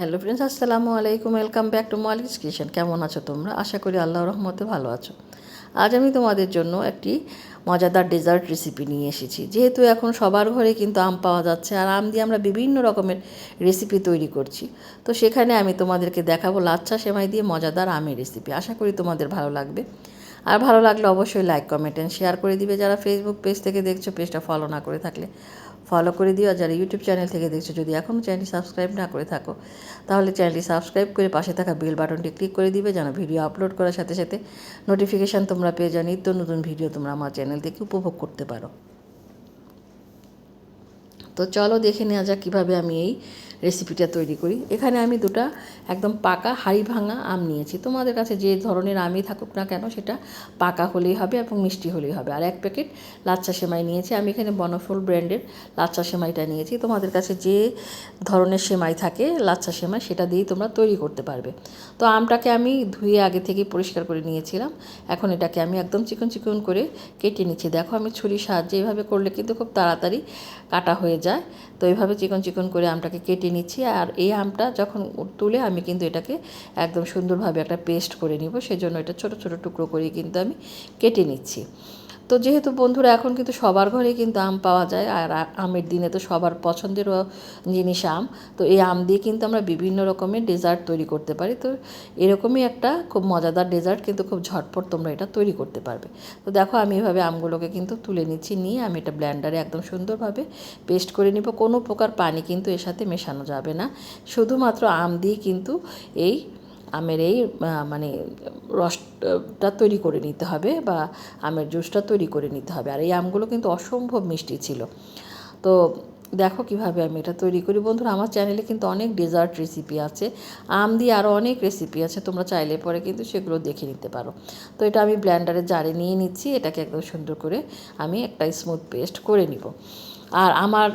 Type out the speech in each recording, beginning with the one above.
Hello friends, আসসালামু আলাইকুম, welcome back to Malik kitchen. কেমন আছো তোমরা? আশা করি আল্লাহ রহমতে ভালো আছো। আজ আমি তোমাদের জন্য একটি মজাদার ডেজার্ট রেসিপি নিয়ে এসেছি। যেহেতু এখন সবার ঘরে কিন্তু আম পাওয়া যাচ্ছে, আর আম দিয়ে আমরা বিভিন্ন রকমের রেসিপি তৈরি করছি। তো সেখানে আমি তোমাদেরকে দেখাবো লাচ্ছা সেমাই দিয়ে মজাদার আমের রেসিপি আশা করি তোমাদের ভালো লাগবে। আর ভালো লাগলে অবশ্যই লাইক কমেন্ট অ্যান্ড শেয়ার করে দিবে। যারা ফেসবুক পেজ থেকে দেখছ পেজটা ফলো না করে থাকলে ফলো করে দিও আর যারা ইউটিউব চ্যানেল থেকে দেখছ, যদি এখনও চ্যানেলটি সাবস্ক্রাইব না করে থাকো, তাহলে চ্যানেলটি সাবস্ক্রাইব করে পাশে থাকা বেল বাটনটি ক্লিক করে দিবে যেন ভিডিও আপলোড করার সাথে সাথে নোটিফিকেশান তোমরা পেয়ে যাও, নিত্য নতুন ভিডিও তোমরা আমার চ্যানেল থেকে উপভোগ করতে পারো। তো চলো দেখে নেওয়া যাক কীভাবে আমি এই রেসিপিটা তৈরি করি। এখানে আমি দুটা একদম পাকা হাড়ি ভাঙা আম নিয়েছি। তোমাদের কাছে যে ধরনের আমই থাকুক না কেন, সেটা পাকা হলেই হবে এবং মিষ্টি হলেই হবে। আর এক প্যাকেট লাচ্চা সেমাই নিয়েছি। আমি এখানে বনফুল ব্র্যান্ডের লাচ্চা সেমাইটা নিয়েছি। তোমাদের কাছে যে ধরনের সেমাই থাকে লাচ্চা সেমাই, সেটা দিয়েই তোমরা তৈরি করতে পারবে। তো আমটাকে আমি ধুয়ে আগে থেকে পরিষ্কার করে নিয়েছিলাম। এখন এটাকে আমি একদম চিকন চিকন করে কেটে নিচ্ছি। দেখো আমি ছুরির সাহায্যে এভাবে করলে কিন্তু খুব তাড়াতাড়ি কাটা হয়ে যায়। তো এইভাবে চিকন চিকন করে আমটাকে কেটে নিচ্ছি আর এই আমটা যখন তুলে আমি কিন্তু এটাকে একদম সুন্দরভাবে একটা পেস্ট করে নিব। সেজন্য এটা ছোট ছোট টুকরো করে কিন্তু আমি কেটে নিচ্ছি। তো যেহেতু বন্ধুরা, এখন কিন্তু সবার ঘরেই কিন্তু আম পাওয়া যায়, আর আমের দিনে তো সবার পছন্দেরও জিনিস আম। তো এই আম দিয়ে কিন্তু আমরা বিভিন্ন রকমের ডেজার্ট তৈরি করতে পারি। তো এরকমই একটা খুব মজাদার ডেজার্ট কিন্তু খুব ঝটপট তোমরা এটা তৈরি করতে পারবে। তো দেখো, আমি এভাবে আমগুলোকে কিন্তু তুলে নিচ্ছি, নিয়ে আমি এটা ব্ল্যান্ডারে একদম সুন্দরভাবে পেস্ট করে নিব। কোনো প্রকার পানি কিন্তু এর সাথে মেশানো যাবে না। শুধুমাত্র আম দিয়ে কিন্তু এই আমের এই মানে রসটা তৈরি করে নিতে হবে বা আমের জুসটা তৈরি করে নিতে হবে। আর এই আমগুলো কিন্তু অসম্ভব মিষ্টি ছিল। তো দেখো কীভাবে আমি এটা তৈরি করি। বন্ধুরা, আমার চ্যানেলে কিন্তু অনেক ডেজার্ট রেসিপি আছে। আম দিয়ে আরও অনেক রেসিপি আছে। তোমরা চাইলে পরে কিন্তু সেগুলো দেখে নিতে পারো। তো এটা আমি ব্ল্যান্ডারে জারে নিয়ে নিচ্ছি। এটাকে একদম সুন্দর করে আমি একটা স্মুথ পেস্ট করে নিব। আর আমার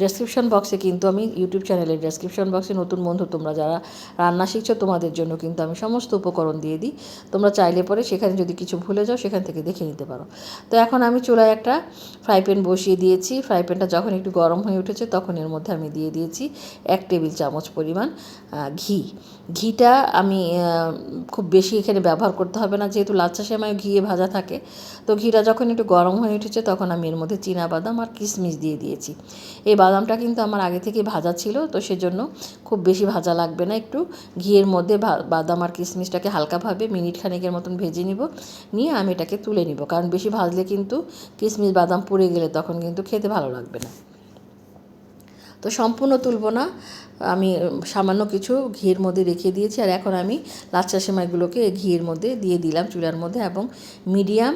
ডেসক্রিপশন বক্সে কিন্তু আমি ইউটিউব চ্যানেলের ডেসক্রিপশন বক্সে নতুন বন্ধু তোমরা যারা রান্না শিখছো, তোমাদের জন্য কিন্তু আমি সমস্ত উপকরণ দিয়ে দিই। তোমরা চাইলে পরে সেখানে যদি কিছু ভুলে যাও, সেখান থেকে দেখে নিতে পারো। তো এখন আমি চুলায় একটা ফ্রাই প্যান বসিয়ে দিয়েছি। ফ্রাই প্যানটা যখন একটু গরম হয়ে উঠেছে, তখন এর মধ্যে আমি দিয়ে দিয়েছি এক টেবিল চামচ পরিমাণ ঘি। ঘিটা আমি খুব বেশি এখানে ব্যবহার করতে হবে না, যেহেতু লাচ্চা সেমাই ঘিয়ে ভাজা থাকে। তো ঘিটা যখন একটু গরম হয়ে উঠেছে, তখন আমি এর মধ্যে বাদাম আর কিশমিশ দিয়ে দিয়েছি। এই বাদামটা কিন্তু আমার আগে থেকে ভাজা ছিল, তো সেজন্য খুব বেশি ভাজা লাগবে না। একটু ঘিয়ের মধ্যে বাদাম আর কিশমিশটাকে হালকাভাবে মিনিট খানেকের মতন ভেজে নিব। নিয়ে আমি এটাকে তুলে নিব। কারণ বেশি ভাজলে কিন্তু কিশমিশ বাদাম পুড়ে গেলে তখন কিন্তু খেতে ভালো লাগবে না। তো সম্পূর্ণ তুলব না। আমি সামান্য কিছু ঘিয়ের মধ্যে রেখে দিয়েছি আর এখন আমি লাচ্চা সেমাইগুলোকে ঘিয়ের মধ্যে দিয়ে দিলাম চুলার মধ্যে এবং মিডিয়াম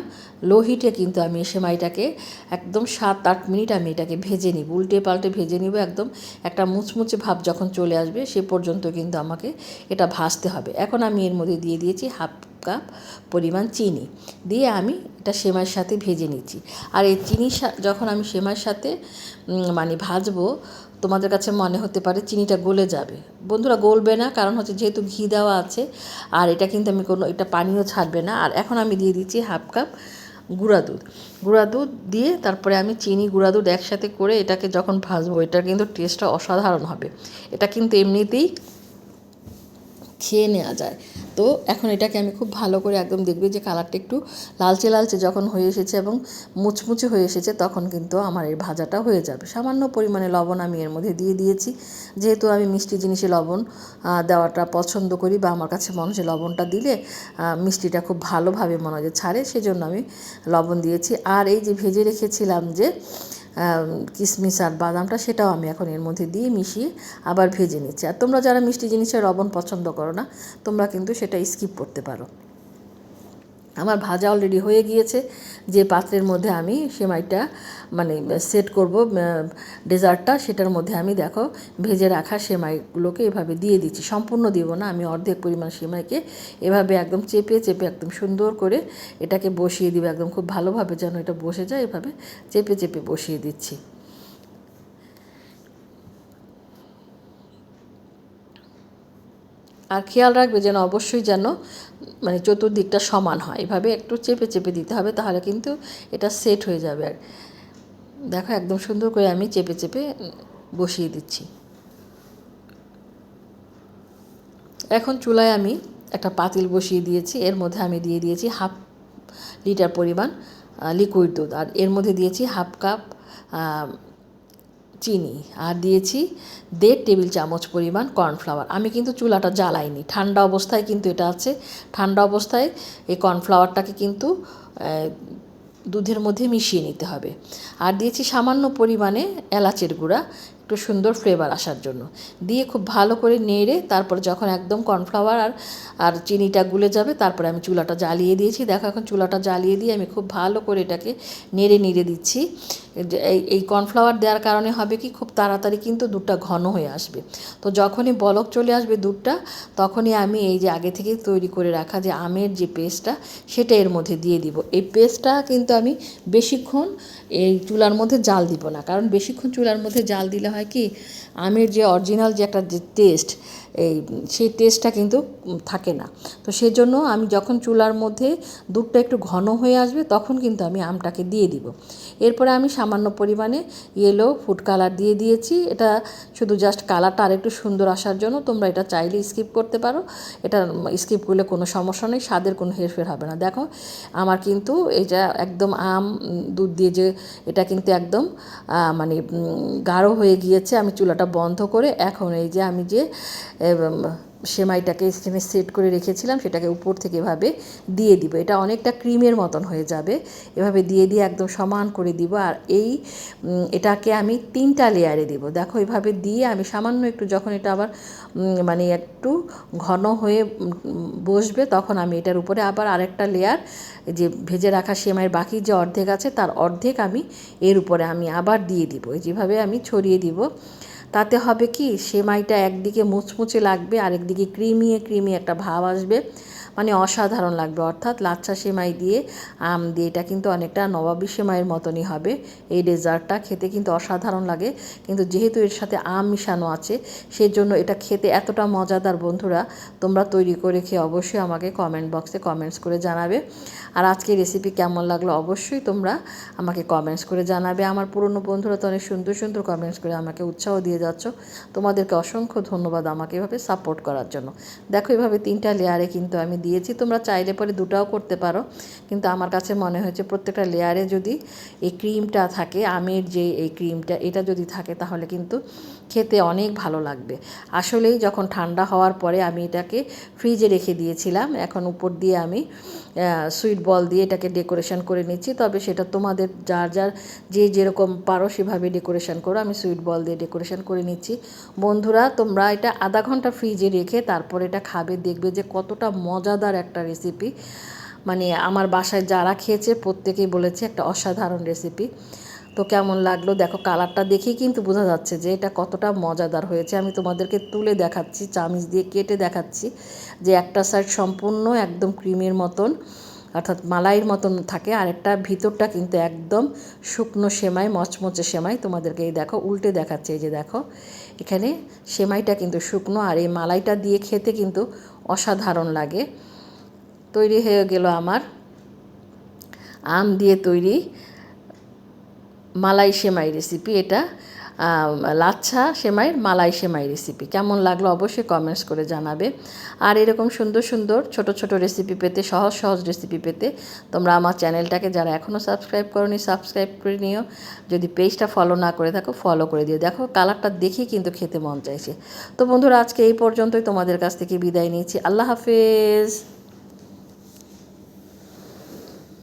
লো হিটে কিন্তু আমি সেমাইটাকে একদম সাত আট মিনিট আমি এটাকে ভেজে নিব। উল্টে পাল্টে ভেজে নিব একদম একটা মুচমুচে ভাব যখন চলে আসবে সে পর্যন্ত কিন্তু আমাকে এটা ভাজতে হবে। এখন আমি এর মধ্যে দিয়ে দিয়েছি হাফ কাপ পরিমাণ চিনি দিয়ে আমি এটা সেমাইয়ের সাথে ভেজে নিচ্ছি। আর এই চিনি যখন আমি সেমাইয়ের সাথে মানে ভাজবো, তোমাদের কাছে মনে হতে পারে চিনিটা গলে যাবে। বন্ধুরা, গলবে না, কারণ হচ্ছে যেহেতু ঘি দেওয়া আছে, আর এটা কিন্তু আমি কোনো, এটা পানিও ছাড়বে না। আর এখন আমি দিয়ে দিচ্ছি হাফ কাপ গুঁড়া দুধ। গুঁড়া দুধ দিয়ে তারপরে আমি চিনি, গুঁড়া দুধ একসাথে করে এটাকে যখন ভাজবো, এটার কিন্তু টেস্টটা অসাধারণ হবে। এটা কিন্তু এমনিতেই খেয়ে নেওয়া যায়। তো এখন এটাকে আমি খুব ভালো করে একদম দেখবে যে কালারটা একটু লালচে লালচে যখন হয়ে এসেছে এবং মুচমুচে হয়ে এসেছে তখন কিন্তু আমার এই ভাজাটা হয়ে যাবে। সামান্য পরিমাণে লবণ আমি এর মধ্যে দিয়ে দিয়েছি। যেহেতু আমি মিষ্টি জিনিসে লবণ দেওয়াটা পছন্দ করি বা আমার কাছে মনে হচ্ছে লবণটা দিলে মিষ্টিটা খুব ভালোভাবে মনে হয় ছাড়ে, সেজন্য আমি লবণ দিয়েছি। আর এই যে ভেজে রেখেছিলাম যে কিশমিশ আর বাদামটা সেটাও আমি এখন এর মধ্যে দিয়ে মিশিয়ে আবার ভেজে নিচ্ছি। আর তোমরা যারা মিষ্টি জিনিসের রবণ পছন্দ করো না, তোমরা কিন্তু সেটা স্কিপ করতে পারো। আমার ভাজা অলরেডি হয়ে গিয়েছে। যে পাত্রের মধ্যে আমি সেমাইটা মানে সেট করব ডেজার্টটা, সেটার মধ্যে আমি দেখো, ভেজে রাখা সেমাইগুলোকে এভাবে দিয়ে দিচ্ছি। সম্পূর্ণ দিব না, আমি অর্ধেক পরিমাণ সেমাইকে এভাবে একদম চেপে চেপে একদম সুন্দর করে এটাকে বসিয়ে দিব। একদম খুব ভালোভাবে যেন এটা বসে যায়, এভাবে চেপে চেপে বসিয়ে দিচ্ছি। আর খেয়াল রাখবে যেন অবশ্যই যেন মানে চতুর্দিকটা সমান হয়। এভাবে একটু চেপে চেপে দিতে হবে তাহলে কিন্তু এটা সেট হয়ে যাবে আর। দেখো একদম সুন্দর করে আমি চেপে চেপে বসিয়ে দিচ্ছি। এখন চুলায় আমি একটা পাতিল বসিয়ে দিয়েছি। এর মধ্যে আমি দিয়ে দিয়েছি হাফ লিটার পরিমাণ লিকুইড দুধ। আর এর মধ্যে দিয়েছি হাফ কাপ চিনি আর দিয়েছি দেড় টেবিল চামচ পরিমাণ কর্নফ্লাওয়ার। আমি কিন্তু চুলাটা জ্বালাইনি। ঠান্ডা অবস্থায় কিন্তু এটা আছে। ঠান্ডা অবস্থায় এই কর্নফ্লাওয়ারটাকে কিন্তু দুধের মধ্যে মিশিয়ে নিতে হবে। আর দিয়েছি সামান্য পরিমাণে এলাচের গুঁড়া। একটু সুন্দর ফ্লেভার আসার জন্য। দিয়ে খুব ভালো করে নেড়ে তারপর যখন একদম কর্নফ্লাওয়ার আর আর চিনিটা গুলে যাবে, তারপরে আমি চুলাটা জ্বালিয়ে দিয়েছি। দেখো এখন চুলাটা জ্বালিয়ে দিয়ে আমি খুব ভালো করে এটাকে নেড়ে নেড়ে দিচ্ছি। এই এই কর্নফ্লাওয়ার দেওয়ার কারণে হবে কি, খুব তাড়াতাড়ি কিন্তু দুধটা ঘন হয়ে আসবে। তো যখনই বলক চলে আসবে দুধটা, তখনই আমি এই যে আগে থেকে তৈরি করে রাখা যে আমের যে পেস্টটা, সেটা এর মধ্যে দিয়ে দিব। এই পেস্টটা কিন্তু আমি বেশিক্ষণ এই চুলার মধ্যে জাল দিব না। কারণ বেশিক্ষণ চুলার মধ্যে জাল দিলে হয় কি? আমের যে অরিজিনাল যে একটা যে টেস্ট এই সেই টেস্টটা কিন্তু থাকে না। তো সেজন্য আমি যখন চুলার মধ্যে দুধটা একটু ঘন হয়ে আসবে তখন কিন্তু আমি আমটাকে দিয়ে দিব। এরপরে আমি সামান্য পরিমাণে ইয়েলো ফুড কালার দিয়ে দিয়েছি। এটা শুধু জাস্ট কালারটা আরেকটু সুন্দর আসার জন্য তোমরা এটা চাইলে স্কিপ করতে পারো। এটা স্কিপ করলে কোনো সমস্যা নেই, স্বাদের কোনো হেরফের হবে না। দেখো, আমার কিন্তু এটা একদম আম, দুধ দিয়ে যে এটা কিন্তু একদম মানে গাঢ় হয়ে গিয়েছে। আমি চুলাটা বন্ধ করে এখন এই যে আমি যে সেমাইটাকে এখানে সেট করে রেখেছিলাম, সেটাকে উপর থেকে এভাবে দিয়ে দিব। এটা অনেকটা ক্রিমের মতন হয়ে যাবে। এভাবে দিয়ে দিয়ে একদম সমান করে দিব। আর এই এটাকে আমি তিনটা লেয়ারে দিব। দেখো, এভাবে দিয়ে আমি সামান্য একটু যখন এটা আবার মানে একটু ঘন হয়ে বসবে, তখন আমি এটার উপরে আবার আরেকটা লেয়ার যে ভেজে রাখা সেমাইয়ের বাকি যে অর্ধেক আছে, তার অর্ধেক আমি এর উপরে আমি আবার দিয়ে দিব। যেভাবে আমি ছড়িয়ে দিব। তাতে হবে কি সেমাইটা একদিকে মুচমুচে লাগবে আরেকদিকে ক্রিমিয়ে ক্রিমি একটা ভাব আসবে। মানে অসাধারণ লাগবে। অর্থাৎ লাচ্ছা সেমাই দিয়ে, আম দিয়ে এটা কিন্তু অনেকটা নবাবী সেমাইয়ের মতনই হবে। এই ডেজার্টটা খেতে কিন্তু অসাধারণ লাগে। কিন্তু যেহেতু এর সাথে আম মিশানো আছে, সেজন্য এটা খেতে এতটা মজাদার বন্ধুরা, তোমরা তৈরি করে খেয়ে অবশ্যই আমাকে কমেন্ট বক্সে কমেন্টস করে জানাবে। আর আজকে রেসিপি কেমন লাগল অবশ্যই তোমরা আমাকে কমেন্টস করে জানাবে। আমার পুরনো বন্ধুরা তো অনেক সুন্দর সুন্দর কমেন্টস করে আমাকে উৎসাহ দিয়ে যাচ্ছ। তোমাদেরকে অসংখ্য ধন্যবাদ আমাকে এভাবে সাপোর্ট করার জন্য। দেখো এভাবে তিনটা লেয়ারে কিন্তু আমি দিয়েছি, তোমরা চাইলে পরে দুটাও করতে পারো। কিন্তু আমার কাছে মনে হয়েছে প্রত্যেকটা লেয়ারে যদি এই ক্রিমটা থাকে, আমের যে এই ক্রিমটা এটা যদি থাকে, তাহলে কিন্তু খেতে অনেক ভালো লাগবে। আসলেই যখন ঠান্ডা হওয়ার পরে আমি এটাকে ফ্রিজে রেখে দিয়েছিলাম, এখন উপর দিয়ে আমি সুইট বল দিয়ে এটাকে ডেকোরেশন করে নিচ্ছি। তবে সেটা তোমাদের যার যার যে যেরকম পারো সেভাবে ডেকোরেশন করো, আমি সুইট বল দিয়ে ডেকোরেশন করে নিচ্ছি। বন্ধুরা, তোমরা এটা আধা ঘণ্টা ফ্রিজে রেখে তারপর এটা খাবে, দেখবে যে কতটা মজাদার একটা রেসিপি মানে আমার বাসায় যারা খেয়েছে, প্রত্যেকেই বলেছে একটা অসাধারণ রেসিপি তো কেমন লাগল? দেখো কালারটা দেখেই কিন্তু বোঝা যাচ্ছে যে এটা কতটা মজাদার হয়েছে। আমি তোমাদেরকে তুলে দেখাচ্ছি, চামিচ দিয়ে কেটে দেখাচ্ছি যে একটা সাইড সম্পূর্ণ একদম ক্রিমের মতন, অর্থাৎ মালাইয়ের মতন থাকে, আর একটা ভিতরটা কিন্তু একদম শুকনো সেমাই, মচমচে সেমাই তোমাদেরকে এই দেখো উল্টে দেখাচ্ছে। এই যে দেখো, এখানে সেমাইটা কিন্তু শুকনো, আর এই মালাইটা দিয়ে খেতে কিন্তু অসাধারণ লাগে। তৈরি হয়ে গেল আমার। আম দিয়ে তৈরি মালাই সেমাই রেসিপি এটা। লাচ্ছা সেমাইয়ের, মালাই সেমাই রেসিপি কেমন লাগল অবশ্যই কমেন্টস করে জানাবে। আর এরকম সুন্দর সুন্দর ছোট ছোট রেসিপি পেতে, সহজ সহজ রেসিপি পেতে তোমরা আমার চ্যানেলটাকে যারা এখনও সাবস্ক্রাইব করনি সাবস্ক্রাইব করে নিও। যদি পেজটা ফলো না করে থাকো ফলো করে দিও। দেখো কালারটা দেখেই কিন্তু খেতে মন চাইছে। তো বন্ধুরা, আজকে এই পর্যন্তই। তোমাদের কাছ থেকে বিদায় নিয়েছি আল্লাহ হাফেজ।